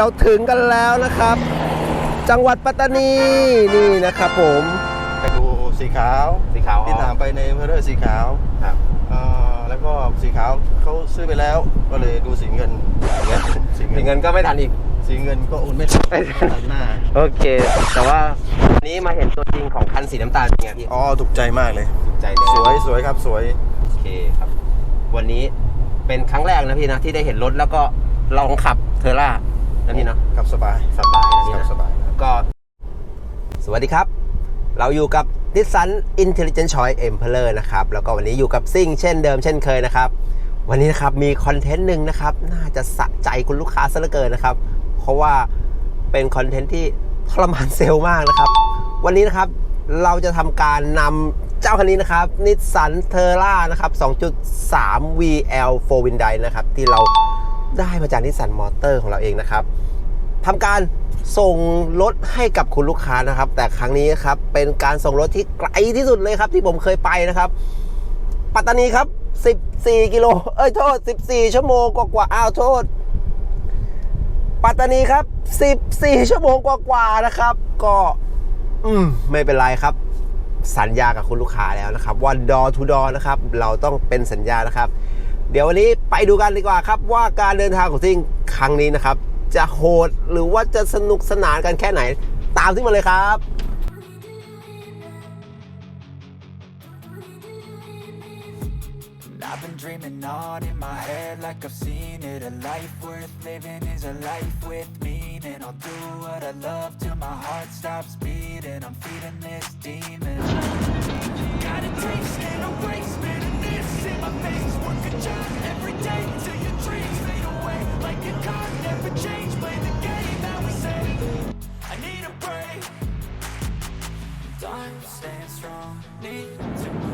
เราถึงกันแล้วนะครับ จังหวัดปัตตานีนี่นะครับผมไปดูสีขาวสีขาวที่ถามไปในเพอร์สีขาวครับอ่าแล้วก็สีขาวเขาซื้อไปแล้วก็เลยดูสีเงินอย่างเงี้ยสีสีเงินเงินก็ไม่ทันอีก สีเงินก็โอนไม่ทันไม่ทันตัดหน้าโอเค แต่ว่าวันนี้มาเห็นตัวจริงของคันสีน้ำตาลเป็นไงพี่อ๋อถูกใจมากเลยใจเลยสวยสวยครับสวยโอเคครับ วันนี้เป็นครั้งแรกนะพี่นะที่ได้เห็นรถแล้วก็ลองขับเทอร่า นะพี่เนาะครับสบายสบายนะพี่ครับนะสบายก็ สวัสดีครับ เราอยู่กับ Nissan Intelligent Choice Emperor นะครับ แล้วก็วันนี้อยู่กับซิ่งเช่นเดิมเช่นเคยนะครับ วันนี้นะครับมีคอนเทนต์หนึ่งนะครับ น่าจะสะใจคุณลูกค้าซะเหลือเกินนะครับ เพราะว่าเป็นคอนเทนต์ที่ทรมานเซลล์มากนะครับ วันนี้นะครับเราจะทำการนำเจ้าคันนี้นะครับ Nissan Terra นะครับ 2.3 VL 4 Win Drive นะครับ ที่เรา ได้มาจาก Nissan Motor ของเราเองนะครับทำการส่งรถให้กับคุณลูกค้านะครับ แต่ครั้งนี้ครับเป็นการส่งรถที่ไกลที่สุดเลยครับ ที่ผมเคยไปนะครับ ปัตตานีครับ 14 กิโล เอ้ยโทษ 14 ชั่วโมงกว่าๆอ้าวโทษ ปัตตานีครับ 14 ชั่วโมงกว่าๆนะครับ ก็ อืม ไม่เป็นไรครับ สัญญากับคุณลูกค้าแล้วนะครับ ว่า door to door นะครับ เราต้องเป็นสัญญานะครับ เดี๋ยววันนี้ไปดูกันดีกว่าครับ ว่าการเดินทางของซิ่งครั้งนี้นะครับ จะโหดหรือว่าจะสนุกสนานกันแค่ไหน ตามซิ่งมาเลยครับ I've been dreaming on Time staying strong, need to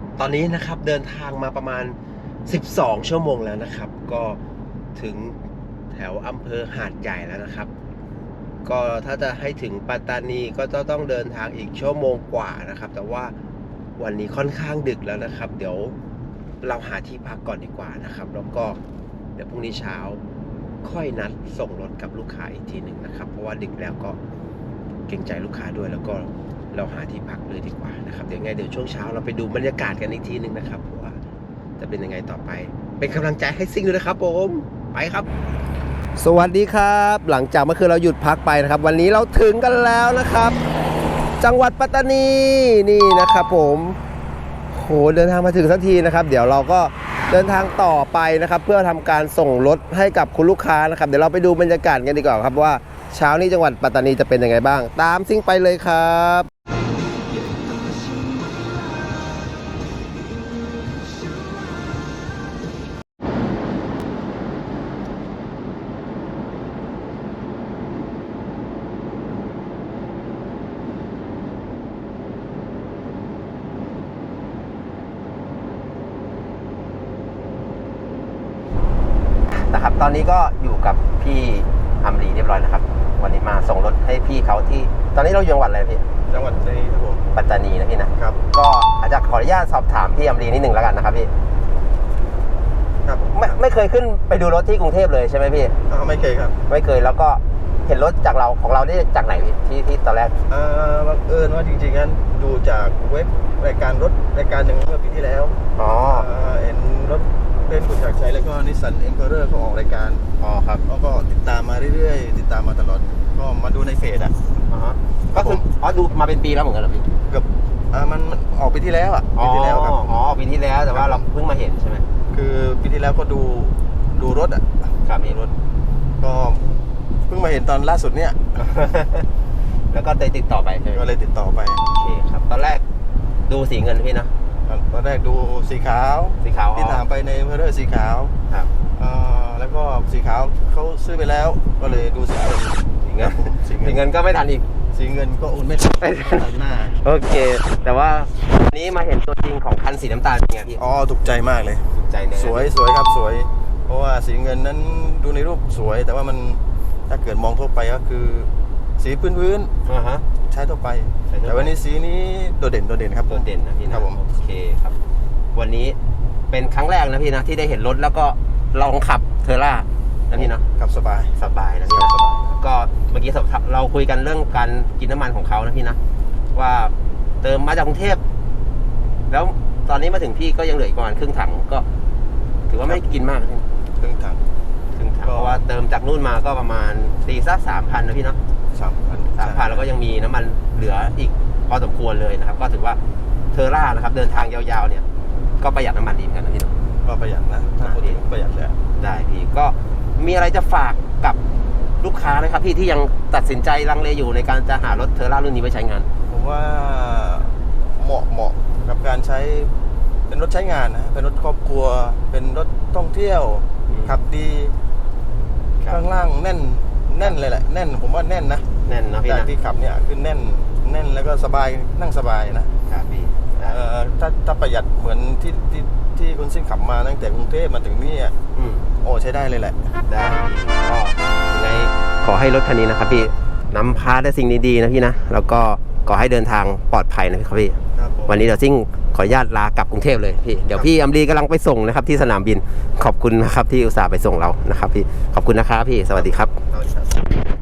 ตอนนี้นะครับเดินทางมาประมาณ 12 ชั่วโมงแล้วนะครับ ก็ถึงแถวอำเภอหาดใหญ่แล้วนะครับ ก็ถ้าจะให้ถึงปัตตานีก็จะต้องเดินทางอีกชั่วโมงกว่านะครับ แต่ว่าวันนี้ค่อนข้างดึกแล้วนะครับ เดี๋ยวเราหาที่พักก่อนดีกว่านะครับ แล้วก็เดี๋ยวพรุ่งนี้เช้าค่อยนัดส่งรถกับลูกค้าอีกทีหนึ่งนะครับ เพราะว่าดึกแล้วก็เกรงใจลูกค้าด้วยแล้วก็ เราหาที่พักเลยดีกว่านะครับ เดี๋ยวไงเดี๋ยวช่วงเช้าเราไปดูบรรยากาศกันอีกทีหนึ่งนะครับว่าจะเป็นยังไงต่อไป เป็นกำลังใจให้ซิ่งด้วยนะครับผมไปครับ สวัสดีครับ หลังจากเมื่อคืนเราหยุดพักไปนะครับ วันนี้เราถึงกันแล้วนะครับ จังหวัดปัตตานีนี่นะครับ ผมโหเดินทางมาถึงสักทีนะครับ เดี๋ยวเราก็เดินทางต่อไปนะครับ เพื่อทำการส่งรถให้กับคุณลูกค้านะครับ เดี๋ยวเราไปดูบรรยากาศกันดีกว่าครับว่าเช้านี้จังหวัดปัตตานีจะเป็นยังไงบ้าง ตามซิ่งไปเลยครับ ตอนนี้ก็อยู่กับพี่อัมรีเรียบร้อยนะครับ วันนี้มาส่งรถให้พี่เขาที่ ตอนนี้เราอยู่จังหวัดอะไรพี่จังหวัดในครับผมปัตตานีนะพี่นะครับก็อาจจะขออนุญาตสอบถามพี่อัมรีนิดหนึ่งแล้วกันนะครับพี่ครับไม่ไม่เคยขึ้นไปดูรถที่กรุงเทพเลยใช่ไหมพี่อ้าวไม่เคยครับ ไม่เคยแล้วก็เห็นรถจากเราของเราได้จากไหนพี่ที่ที่ตอนแรกอ่าบังเอิญว่าจริงๆนั้นดูจากเว็บรายการรถรายการหนึ่งเมื่อปีที่แล้วอ๋ออ่าเห็นรถ เต้นคุณอยากใช้แล้วก็นิสสันเอ็มเพอเรอร์เขาออกรายการอ๋อครับเขาก็ติดตามมาเรื่อยๆ ติดตามมาตลอด ก็มาดูในเฟซอะอ่าฮะก็คืออ๋อดูมาเป็นปีแล้วเหมือนกันเหรอพี่เกับอ่ามันมันออกปีที่แล้วอะอ๋อปีที่แล้วครับ อ๋อปีที่แล้วแต่ว่าเราเพิ่งมาเห็นใช่ไหมคือปีที่แล้วก็ดูดูรถอะครับพี่รถ ก็เพิ่งมาเห็นตอนล่าสุดเนี่ย แล้วก็ได้ติดต่อไปใช่ไหมก็เลยติดต่อไปโอเคครับ ตอนแรกดูสีเงินพี่นะ ตอนแรกดูสีขาวสีขาวอ๋อที่ตามไปในเอ็มเพอเรอร์สีขาวครับอ่าแล้วก็สีขาวเขาซื้อไปแล้ว ก็เลยดูสีเงินสีเงินสีสีเงินเงินก็ไม่ทันอีก สีเงินก็โอนไม่ทันไม่ทันหน้าโอเค แต่ว่าวันนี้มาเห็นตัวจริงของคันสีน้ำตาลเป็นไงพี่อ๋อถูกใจมากเลยถูกใจเลยสวยสวยครับสวย เพราะว่าสีเงินนั้นดูในรูปสวย แต่ว่ามันถ้าเกิดมองทั่วไปก็คือ สีพื้นอ่าฮะๆ ใช้ทั่วไป ใช้ทั่วไป แต่วันนี้สีนี้โดดเด่นโดดเด่นครับ โดดเด่นนะพี่นะครับผม โอเคครับ วันนี้เป็นครั้งแรกนะพี่นะที่ได้เห็นรถแล้วก็ลองขับเทอร่านะพี่เนาะขับสบาย สบายนะพี่นะก็เมื่อกี้เราคุยกันเรื่องการกินน้ำมันของเขานะพี่นะว่าเติมมาจากกรุงเทพแล้วตอนนี้มาถึงพี่ก็ยังเหลืออีกประมาณครึ่งถังก็ ถือว่าไม่ได้กินมากนะพี่เครื่องถัง ครึ่งถังก็เพราะว่าเติมจากนู่นมาก็ประมาณตีสักสามพันนะพี่เนาะ สามพันสามพันแล้วก็ยังมีน้ำมันเหลืออีกพอสมควรเลยนะครับ ก็ถือว่าเทอร่านะครับ เดินทางยาวๆเนี่ย ก็ประหยัดน้ำมันดีเหมือนกันนะพี่เนาะก็ประหยัดนะ ถ้าพูดถึงประหยัดเลยได้พี่ก็มีอะไรจะฝากกับลูกค้าไหมครับพี่ที่ยังตัดสินใจลังเลอยู่ในการจะหารถเทอร่ารุ่นนี้ไว้ใช้งาน ผมว่าเหมาะเหมาะกับการใช้เป็นรถใช้งานนะเป็นรถครอบครัว เป็นรถท่องเที่ยวอืมขับดีครับข้างล่างแน่น แน่นเลยแหละแน่นผมว่าแน่นนะแน่นนะพี่จากนะที่ขับเนี่ยคือแน่นแน่นแล้วก็สบายนั่งสบายนะครับพี่เอ่อถ้าถ้าประหยัดเหมือนที่ที่ที่คุณซิ่งขับมาตั้งแต่กรุงเทพมาถึงนี่อะอืม โอ้ใช้ได้เลยแหละ ได้พี่ก็ยังไงขอให้รถคันนี้นะครับพี่นำพาแต่สิ่งดีๆนะพี่นะ แล้วก็ข อให้เดินทางปลอดภัยนะครับพี่ ครับผมวันนี้เดี๋ยวซิ่งขออนุญาตลากลับกรุงเทพเลยพี่ เดี๋ยวพี่อัมรีกำลังไปส่งนะครับที่สนามบิน ขอบคุณนะครับที่อุตส่าห์ไปส่งเรานะครับพี่ ขอบคุณนะครับพี่ สวัสดีครับ เอาดีครับ